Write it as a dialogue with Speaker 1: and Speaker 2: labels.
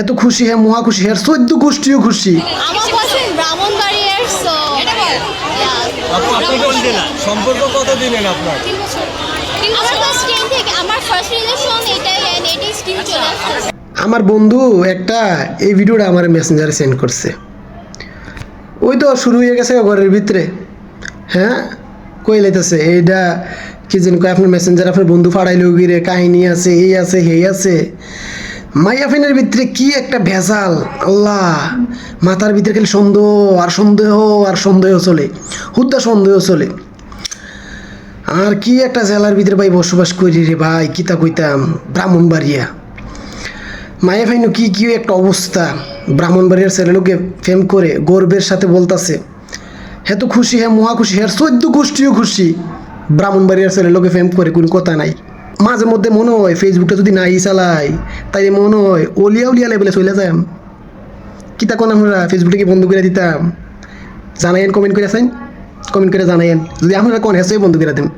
Speaker 1: এত খুশি হ্যাঁ মহা খুশি হ্যাঁ চোদ্দ গোষ্ঠীও খুশি।
Speaker 2: আমার
Speaker 3: সম্পর্ক কত দিনের আপনার?
Speaker 1: বন্ধু একটা এই ভিডিওটা আমার মেসেঞ্জারে সেন্ড করছে। ওই তো শুরু হয়ে গেছে ঘরের ভিতরে। হ্যাঁ কই লাইতেছে? এইটা কি যেন কয় আপনার মেসেঞ্জার আপনার বন্ধু ফাড়াইলো গিরে কাহিনী আছে এই আছে এই আছে। মাইয়াফিনের ভিতরে কি একটা ভেজাল? আল্লাহ। মাথার ভিতরে খালি সন্দেহ, আর সন্দেহ আর সন্দেহ চলে। হুদ্দা সন্দেহ চলে। আর কি একটা জেলার ভিতরে ভাই বসবাস করি রে ভাই কিতা কইতাম? ব্রাহ্মণবাড়িয়া। মায়া ভাইনু কি কি একটা অবস্থা? ব্রাহ্মণবাড়িয়ার ছেলেলোকে ফেম করে, গর্বের সাথে বলতাছে, হে তো খুশি হ্যাঁ মহা খুশি হ্যাঁ চোদ্দ গোষ্ঠীও খুশি। ব্রাহ্মণবাড়িয়ার ছেলেলোকে ফেম করে, কোনো কথা নাই। মাঝে মধ্যে মনে হয় ফেসবুকটা যদি নাই চালাই তাই মনে হয় অলিয়া উলিয়া লেভেলে চলে যাম। কিতা কোন আমরা ফেসবুকে কি বন্ধ করে দিতাম? জানাইন কমেন্ট করে আসেন কমেন্ট করে জানাইন যদি আপনারা কোন হেসে বন্ধ করে দেন